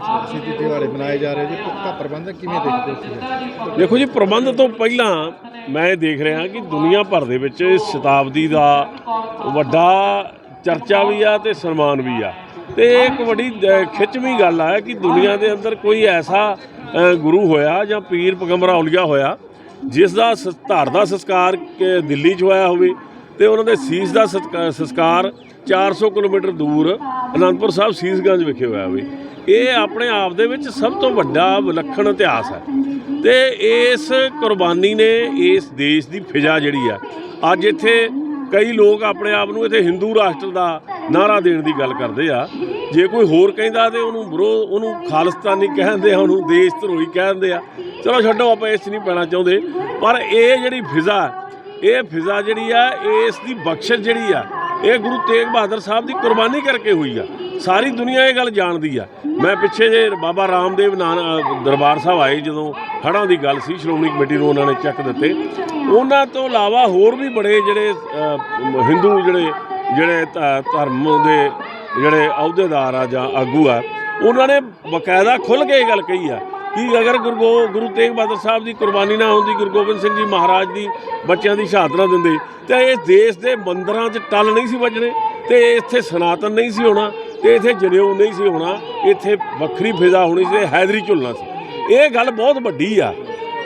ਸ਼ਹੀਦੀ ਦਿਹਾੜੇ ਮਨਾਏ ਜਾ ਰਹੇ ਜੀ। ਪੁਖਤਾ ਪ੍ਰਬੰਧ ਕਿਵੇਂ ਦੇਖਦੇ ਹੋ ਦੇਖੋ ਜੀ, ਪ੍ਰਬੰਧ ਤੋਂ ਪਹਿਲਾਂ ਮੈਂ ਇਹ ਦੇਖ ਰਿਹਾ ਕਿ ਦੁਨੀਆ ਭਰ ਦੇ ਵਿੱਚ ਇਸ ਸ਼ਤਾਬਦੀ ਦਾ ਵੱਡਾ ਚਰਚਾ ਵੀ ਆ ਤੇ ਸਨਮਾਨ ਵੀ ਆ। ਤੇ ਇੱਕ ਵੱਡੀ ਖਿੱਚਵੀਂ ਗੱਲ ਆ ਕਿ ਦੁਨੀਆ ਦੇ ਅੰਦਰ ਕੋਈ ਐਸਾ ਗੁਰੂ ਹੋਇਆ ਜਾਂ ਪੀਰ ਪਗੰਬਰਾ ਔਲੀਆ ਹੋਇਆ, ਜਿਸ ਦਾ ਸ- ਧੜ ਦਾ ਸੰਸਕਾਰ ਦਿੱਲੀ 'ਚ ਹੋਇਆ ਹੋਵੇ ਤੇ ਉਹਨਾਂ ਦੇ ਸੀਸ ਦਾ ਸਤਕਾ- ਸੰਸਕਾਰ 400 ਕਿਲੋਮੀਟਰ ਦੂਰ ਅਨੰਦਪੁਰ ਸਾਹਿਬ ਸੀਸਗੰਜ ਵਿਖੇ ਹੋਇਆ ਹੋਵੇ ਇਹ ਆਪਣੇ ਆਪ ਦੇ ਵਿੱਚ ਸਭ ਤੋਂ ਵੱਡਾ ਵਿਲੱਖਣ ਇਤਿਹਾਸ ਹੈ। ਤੇ ਇਸ ਕੁਰਬਾਨੀ ਨੇ ਇਸ ਦੇਸ਼ ਦੀ ਫਿਜ਼ਾ ਜਿਹੜੀ ਆ, ਅੱਜ ਇੱਥੇ ਕਈ ਲੋਕ ਆਪਣੇ ਆਪ ਨੂੰ ਇੱਥੇ ਹਿੰਦੂ ਰਾਸ਼ਟਰ ਦਾ ਨਾਰਾ ਦੇਣ ਦੀ ਗੱਲ ਕਰਦੇ ਆ। ਜੇ ਕੋਈ ਹੋਰ ਕਹਿੰਦਾ ਤੇ ਉਹਨੂੰ ਬਰੋ, ਉਹਨੂੰ ਖਾਲਿਸਤਾਨੀ ਕਹਿੰਦੇ ਆ, ਉਹਨੂੰ ਦੇਸ਼ ਧਰੋਹੀ ਕਹਿੰਦੇ ਆ। ਚਲੋ ਛੱਡੋ, ਆਪਾਂ ਇਸ 'ਚ ਨਹੀਂ ਪੈਣਾ ਚਾਹੁੰਦੇ। ਪਰ ਇਹ ਜਿਹੜੀ ਫਿਜ਼ਾ, ਇਹ ਫਿਜ਼ਾ ਜਿਹੜੀ ਆ, ਇਸ ਦੀ ਬਖਸ਼ਿਸ਼ ਜਿਹੜੀ ਆ ਇਹ ਗੁਰੂ ਤੇਗ ਬਹਾਦਰ ਸਾਹਿਬ ਦੀ ਕੁਰਬਾਨੀ ਕਰਕੇ ਹੋਈ ਆ। ਸਾਰੀ ਦੁਨੀਆ ਇਹ ਗੱਲ ਜਾਣਦੀ ਆ। ਮੈਂ ਪਿੱਛੇ ਜੇ ਬਾਬਾ ਰਾਮਦੇਵ ਨਾਨ ਦਰਬਾਰ ਸਾਹਿਬ ਆਏ, ਜਦੋਂ ਹੜ੍ਹਾਂ ਦੀ ਗੱਲ ਸੀ, ਸ਼੍ਰੋਮਣੀ ਕਮੇਟੀ ਨੂੰ ਉਹਨਾਂ ਨੇ ਚੱਕ ਦਿੱਤੇ। ਉਹਨਾਂ ਤੋਂ ਇਲਾਵਾ ਹੋਰ ਵੀ ਬੜੇ ਜਿਹੜੇ ਹਿੰਦੂ ਜਿਹੜੇ ਜਿਹੜੇ ਧ- ਧਰਮ ਦੇ ਜਿਹੜੇ ਅਹੁਦੇਦਾਰ ਆ ਜਾਂ ਆਗੂ ਆ, ਉਹਨਾਂ ਨੇ ਬਕਾਇਦਾ ਖੁੱਲ੍ਹ ਕੇ ਇਹ ਗੱਲ ਕਹੀ ਆ ਕਿ ਅਗਰ ਗੁਰੂ ਗੋ- ਗੁਰੂ ਤੇਗ ਬਹਾਦਰ ਸਾਹਿਬ ਦੀ ਕੁਰਬਾਨੀ ਨਾ ਹੁੰਦੀ, ਗੁਰੂ ਗੋਬਿੰਦ ਸਿੰਘ ਜੀ ਮਹਾਰਾਜ ਦੀ ਬੱਚਿਆਂ ਦੀ ਸ਼ਹਾਦਤ ਨਾ ਦਿੰਦੇ, ਤੇ ਇਹ ਦੇਸ਼ ਦੇ ਮੰਦਰਾਂ 'ਚ ਟੱਲ ਨਹੀਂ ਸੀ ਵੱਜਣੇ, ਤੇ ਇੱਥੇ ਸਨਾਤਨ ਨਹੀਂ ਸੀ ਹੋਣਾ, ਤੇ ਇੱਥੇ ਜਨੇਊ ਨਹੀਂ ਸੀ ਹੋਣਾ, ਇੱਥੇ ਵੱਖਰੀ ਫਿਜ਼ਾ ਹੋਣੀ ਸੀ ਤੇ ਹੈਦਰੀ ਝੁਲਣਾ ਸੀ। ਇਹ ਗੱਲ ਬਹੁਤ ਵੱਡੀ ਆ।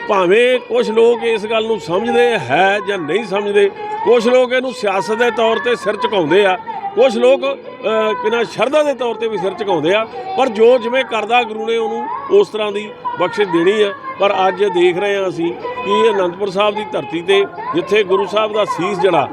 ਭਾਵੇਂ ਕੁਝ ਲੋਕ ਇਸ ਗੱਲ ਨੂੰ ਸਮਝਦੇ ਹੈ ਜਾਂ ਨਹੀਂ ਸਮਝਦੇ ਕੁਝ ਲੋਕ ਇਹਨੂੰ ਸਿਆਸਤ ਦੇ ਤੌਰ ਤੇ ਸਿਰ ਝੁਕਾਉਂਦੇ ਆ ਕੁਝ ਲੋਕ ਅਹ, ਕਿਨਾ ਸ਼ਰਧਾ ਦੇ ਤੌਰ ਤੇ ਵੀ ਸਿਰ ਝੁਕਾਉਂਦੇ ਆ ਪਰ ਜੋ ਜਿਵੇਂ ਕਰਦਾ ਗੁਰੂ ਨੇ ਉਹਨੂੰ ਉਸ ਤਰ੍ਹਾਂ ਦੀ ਬਖਸ਼ਿਸ਼ ਦੇਣੀ ਆ। ਪਰ ਅੱਜ ਦੇਖ ਰਹੇ ਹਾਂ ਅਸੀਂ ਕਿ ਇਹ ਅਨੰਦਪੁਰ ਸਾਹਿਬ ਦੀ ਧਰਤੀ ਤੇ ਜਿੱਥੇ ਗੁਰੂ ਸਾਹਿਬ ਦਾ ਸੀਸ ਜਿਹੜਾ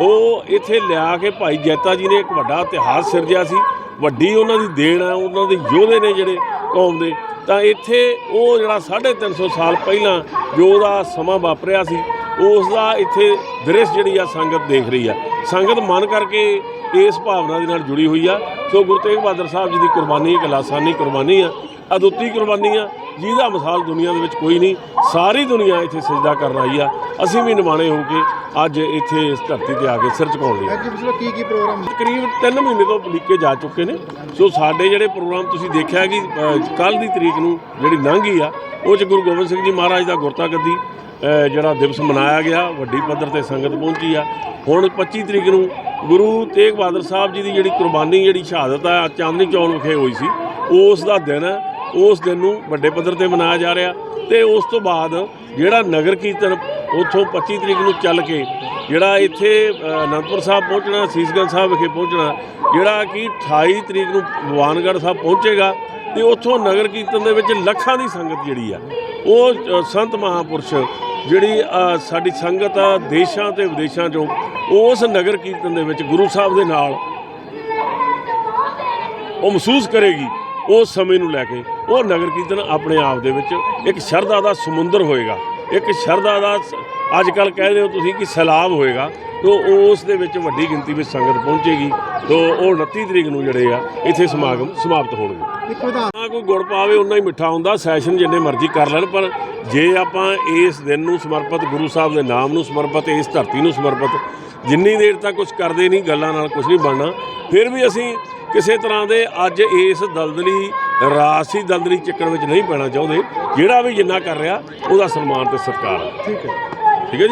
ਉਹ ਇੱਥੇ ਲਿਆ ਕੇ ਭਾਈ ਜੈਤਾ ਜੀ ਨੇ ਇੱਕ ਵੱਡਾ ਇਤਿਹਾਸ ਸਿਰਜਿਆ ਸੀ। ਵੱਡੀ ਉਹਨਾਂ ਦੀ ਦੇਣ ਆ ਉਹਨਾਂ ਦੇ ਯੋਧੇ ਨੇ ਜਿਹੜੇ ਕੌਮ ਦੇ। ਤਾਂ ਇੱਥੇ ਉਹ ਜਿਹੜਾ 350 ਸਾਲ ਪਹਿਲਾਂ ਜੋ ਦਾ ਸਮਾਂ ਵਾਪਰਿਆ ਸੀ ਉਸ ਦਾ ਇੱਥੇ ਦ੍ਰਿਸ਼ ਜਿਹੜੀ ਆ ਸੰਗਤ ਦੇਖ ਰਹੀ ਆ। ਸੰਗਤ ਮਨ ਕਰਕੇ ਇਸ ਭਾਵਨਾ ਦੇ ਨਾਲ ਜੁੜੀ ਹੋਈ ਆ। ਸੋ ਗੁਰੂ ਤੇਗ ਬਹਾਦਰ ਸਾਹਿਬ ਜੀ ਦੀ ਕੁਰਬਾਨੀ ਇੱਕ ਲਾਸਾਨੀ ਕੁਰਬਾਨੀ ਆ ਅਦੁੱਤੀ ਕੁਰਬਾਨੀ ਆ ਜਿਹਦਾ ਮਿਸਾਲ ਦੁਨੀਆ ਦੇ ਵਿੱਚ ਕੋਈ ਨਹੀਂ ਸਾਰੀ ਦੁਨੀਆ ਇੱਥੇ ਸਜਦਾ ਕਰਨ ਆਈ ਆ। ਅਸੀਂ ਵੀ ਨਿਮਾਣੇ ਹੋ ਕੇ ਅੱਜ ਇੱਥੇ ਇਸ ਧਰਤੀ ਤੇ ਆ ਕੇ ਸਿਰ ਝੁਕਾਉਣ ਲਈ ਅੱਜ ਪਿਛਲੇ ਕੀ ਕੀ ਪ੍ਰੋਗਰਾਮ ਤਕਰੀਬ 3 ਮਹੀਨੇ ਤੋਂ ਲਿਖੇ ਜਾ ਚੁੱਕੇ ਨੇ। ਸੋ ਸਾਡੇ ਜਿਹੜੇ ਪ੍ਰੋਗਰਾਮ ਤੁਸੀਂ ਦੇਖਿਆ ਕਿ ਕੱਲ ਦੀ ਤਰੀਕ ਨੂੰ ਜਿਹੜੀ ਲੰਘੀ ਆ ਉਹ ਚ ਗੁਰੂ ਗੋਬਿੰਦ ਸਿੰਘ ਜੀ ਮਹਾਰਾਜ ਦਾ ਗੁਰਤਾ ਗੱਦੀ ਜਿਹੜਾ ਦਿਵਸ ਮਨਾਇਆ ਗਿਆ, ਵੱਡੀ ਪੱਧਰ ਤੇ ਸੰਗਤ ਪਹੁੰਚੀ ਆ। ਹੁਣ 25 ਤਰੀਕ ਨੂੰ ਗੁਰੂ ਤੇਗ ਬਹਾਦਰ ਸਾਹਿਬ ਜੀ ਦੀ ਜਿਹੜੀ ਕੁਰਬਾਨੀ, ਜਿਹੜੀ ਸ਼ਹਾਦਤ ਆ, ਚਾਂਦਨੀ ਚੌਕ ਵਿਖੇ ਹੋਈ ਸੀ, ਉਸ ਦਾ ਦਿਨ ਉਸ ਦਿਨ ਨੂੰ ਵੱਡੇ ਪੱਧਰ ਤੇ ਮਨਾਇਆ ਜਾ ਰਿਹਾ ਤੇ ਉਸ ਤੋਂ ਬਾਅਦ ਜਿਹੜਾ ਨਗਰ ਕੀਰਤਨ ਉੱਥੋਂ 25 ਤਰੀਕ ਨੂੰ ਚੱਲ ਕੇ ਜਿਹੜਾ ਇੱਥੇ ਅਨੰਦਪੁਰ ਸਾਹਿਬ ਪਹੁੰਚਣਾ, ਸੀਸਗੰਜ ਸਾਹਿਬ ਵਿਖੇ ਪਹੁੰਚਣਾ, ਜਿਹੜਾ ਕਿ 28 ਤਰੀਕ ਨੂੰ ਭਗਵਾਨਗੜ੍ਹ ਸਾਹਿਬ ਪਹੁੰਚੇਗਾ ਤੇ ਉੱਥੋਂ ਨਗਰ ਕੀਰਤਨ ਦੇ ਵਿੱਚ ਲੱਖਾਂ ਦੀ ਸੰਗਤ ਜਿਹੜੀ ਆ, ਉਹ ਸੰਤ ਮਹਾਪੁਰਸ਼ ਜਿਹੜੀ ਸਾਡੀ ਸੰਗਤ ਆ ਦੇਸ਼ਾਂ ਤੇ ਵਿਦੇਸ਼ਾਂ ਚੋਂ, ਉਸ ਨਗਰ ਕੀਰਤਨ ਦੇ ਵਿੱਚ ਗੁਰੂ ਸਾਹਿਬ ਦੇ ਨਾਲ ਉਹ ਮਹਿਸੂਸ ਕਰੇਗੀ, ਉਸ ਸਮੇਂ ਨੂੰ ਲੈ ਕੇ। ਉਹ ਨਗਰ ਕੀਰਤਨ ਆਪਣੇ ਆਪ ਦੇ ਵਿੱਚ ਇੱਕ ਸ਼ਰਧਾ ਦਾ ਸਮੁੰਦਰ ਹੋਏਗਾ, ਇੱਕ ਸ਼ਰਧਾ ਦਾ ਅੱਜ ਕੱਲ ਕਹਿ ਰਹੇ ਹੋ ਤੁਸੀਂ ਕਿ ਸੈਲਾਬ ਹੋਏਗਾ ਤੋ ਉਸ ਦੇ ਵਿੱਚ ਵੱਡੀ ਗਿਣਤੀ ਵਿੱਚ ਸੰਗਤ ਪਹੁੰਚੇਗੀ ਤੋ ਉਹ 29 ਤਰੀਕ ਨੂੰ ਜਿਹੜੇ ਆ ਇੱਥੇ ਸਮਾਗਮ ਸਮਾਪਤ ਹੋਣਗੇ। ਨਾ ਕੋਈ ਗੁੜ ਪਾਵੇ ਉਨਾ ਹੀ ਮਿੱਠਾ ਹੁੰਦਾ ਸੈਸ਼ਨ ਜਿੰਨੇ ਮਰਜ਼ੀ ਕਰ ਲੈਣ ਪਰ ਜੇ ਆਪਾਂ ਇਸ ਦਿਨ ਨੂੰ ਸਮਰਪਿਤ ਗੁਰੂ ਸਾਹਿਬ ਦੇ ਨਾਮ ਨੂੰ ਸਮਰਪਿਤ ਇਸ ਧਰਤੀ ਨੂੰ ਸਮਰਪਿਤ ਜਿੰਨੀ ਦੇਰ ਤੱਕ ਕੁਝ ਕਰਦੇ ਨਹੀਂ ਗੱਲਾਂ ਨਾਲ ਕੁਝ ਨਹੀਂ ਬਣਨਾ ਫਿਰ ਵੀ ਅਸੀਂ ਕਿਸੇ ਤਰ੍ਹਾਂ ਦੇ ਅੱਜ ਇਸ ਦਲਦਲੀ ਰਾਸੀ ਦਲਦਲੀ ਚੱਕਰ ਵਿੱਚ ਨਹੀਂ ਪੈਣਾ ਚਾਹੁੰਦੇ ਜਿਹੜਾ ਵੀ ਜਿੰਨਾ ਕਰ ਰਿਹਾ ਉਹਦਾ ਸਨਮਾਨ ਤੇ ਸਤਿਕਾਰ ਠੀਕ ਹੈ।